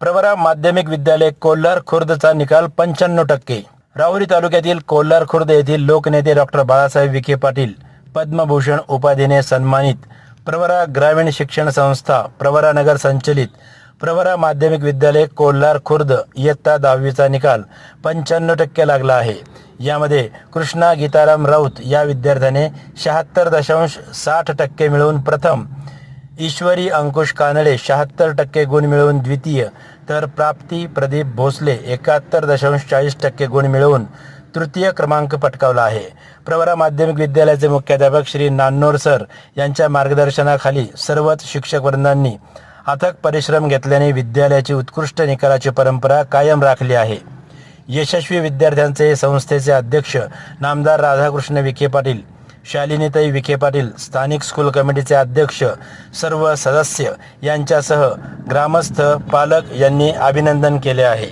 प्रवरा माध्यमिक विद्यालय कोल्हार खुर्दचा निकाल पंच्याण्णव टक्के. राहुरी तालुक्यातील कोल्हार खुर्द येथील लोकनेते डॉक्टर बाळासाहेब विखे पाटील पद्मभूषण उपाधीने सन्मानित प्रवरा ग्रामीण शिक्षण संस्था प्रवरा नगर संचलित प्रवरा माध्यमिक विद्यालय कोल्हार खुर्द इयत्ता दहावीचा निकाल पंच्याण्णव टक्के लागला आहे. यामध्ये कृष्णा गीताराम राऊत या विद्यार्थ्याने शहात्तर दशांश साठ टक्के मिळवून प्रथम ईश्वरी अंकुश कानडे शहात्तर टक्के गुण मिळवून द्वितीय तर प्राप्ती प्रदीप भोसले एकाहत्तर दशांश चाळीस टक्के गुण मिळवून तृतीय क्रमांक पटकावला आहे. प्रवरा माध्यमिक विद्यालयाचे मुख्याध्यापक श्री नान्नोर सर यांच्या मार्गदर्शनाखाली सर्वच शिक्षकवृंदांनी अथक परिश्रम घेतल्याने विद्यालयाची उत्कृष्ट निकालाची परंपरा कायम राखली आहे. यशस्वी विद्यार्थ्यांचे संस्थेचे अध्यक्ष नामदार राधाकृष्ण विखे पाटील शालिनीताई विखे पाटील स्थानिक स्कूल कमिटीचे अध्यक्ष सर्व सदस्य यांच्यासह ग्रामस्थ पालक यांनी अभिनंदन केले आहे.